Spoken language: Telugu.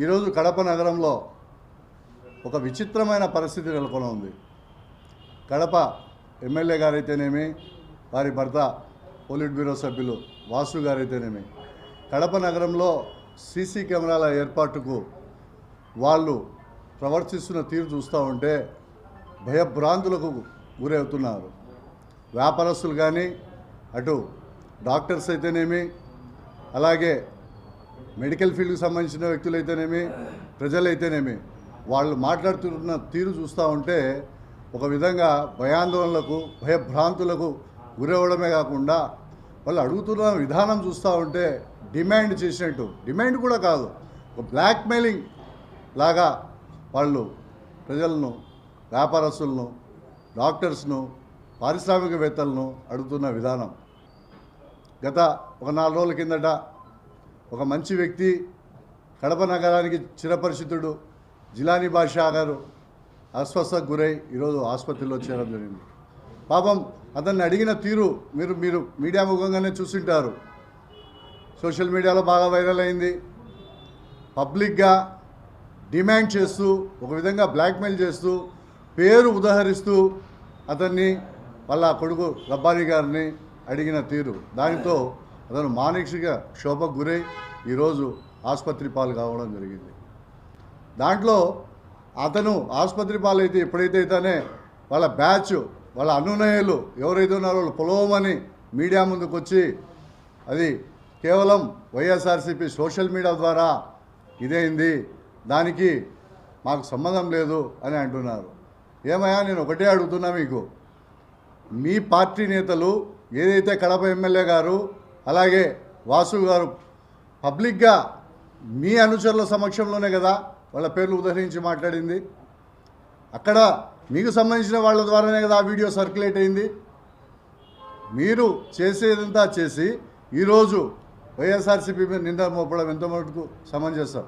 ఈరోజు కడప నగరంలో ఒక విచిత్రమైన పరిస్థితి నెలకొని ఉంది. కడప ఎమ్మెల్యే గారైతేనేమి వారి భర్త పోలిట్ బ్యూరో సభ్యులు వాసు గారైతేనేమి. కడప నగరంలో సీసీ కెమెరాల ఏర్పాటుకు వాళ్ళు ప్రవర్తిస్తున్న తీరు చూస్తూ ఉంటే భయభ్రాంతులకు గురవుతున్నారు. వ్యాపారస్తులు కానీ అటు డాక్టర్స్ అయితేనేమి అలాగే మెడికల్ ఫీల్డ్కి సంబంధించిన వ్యక్తులైతేనేమి ప్రజలైతేనేమి వాళ్ళు మాట్లాడుతున్న తీరు చూస్తూ ఉంటే ఒక విధంగా భయాందోళనలకు భయభ్రాంతులకు గురవ్వడమే కాకుండా వాళ్ళు అడుగుతున్న విధానం చూస్తూ ఉంటే డిమాండ్ చేసినట్టు. డిమాండ్ కూడా కాదు. ఒక బ్లాక్మెయిలింగ్ లాగా వాళ్ళు ప్రజలను వ్యాపారస్తులను డాక్టర్స్ను పారిశ్రామికవేత్తలను అడుగుతున్న విధానం. గత ఒక నాలుగు రోజుల కిందట ఒక మంచి వ్యక్తి కడప నగరానికి చిరపరిచితుడు జిలానీ బాషా గారు అస్వస్థకు గురై ఈరోజు ఆసుపత్రిలో చేరడం జరిగింది. పాపం అతన్ని అడిగిన తీరు మీరు మీరు మీడియా ముఖంగానే చూసింటారు. సోషల్ మీడియాలో బాగా వైరల్ అయింది. పబ్లిక్గా డిమాండ్ చేస్తూ ఒక విధంగా బ్లాక్మెయిల్ చేస్తూ పేరు ఉదహరిస్తూ అతన్ని వాళ్ళ కొడుకు రబ్బానీ గారిని అడిగిన తీరు. దానితో అతను మానసిక క్షోభకు గురై ఈరోజు ఆసుపత్రి పాలు కావడం జరిగింది. దాంట్లో అతను ఆసుపత్రి పాలైతే ఎప్పుడైతే అయితేనే వాళ్ళ బ్యాచ్ వాళ్ళ అనునయులు ఎవరైతే ఉన్నారో వాళ్ళు పొలవమని మీడియా ముందుకు వచ్చి అది కేవలం వైఎస్ఆర్సీపీ సోషల్ మీడియా ద్వారా ఇదైంది దానికి మాకు సంబంధం లేదు అని అంటున్నారు. ఏమయ్యా నేను ఒకటే అడుగుతున్నా మీకు. మీ పార్టీ నేతలు ఏదైతే కడప ఎమ్మెల్యే గారు అలాగే వాసు గారు పబ్లిక్గా మీ అనుచరుల సమక్షంలోనే కదా వాళ్ళ పేర్లు ఉదహరించి మాట్లాడింది. అక్కడ మీకు సంబంధించిన వాళ్ళ ద్వారానే కదా ఆ వీడియో సర్క్యులేట్ అయింది. మీరు చేసేదంతా చేసి ఈరోజు వైఎస్ఆర్సీపీ మీద నింద మోపడం ఎంత మటుకు సమంజసం.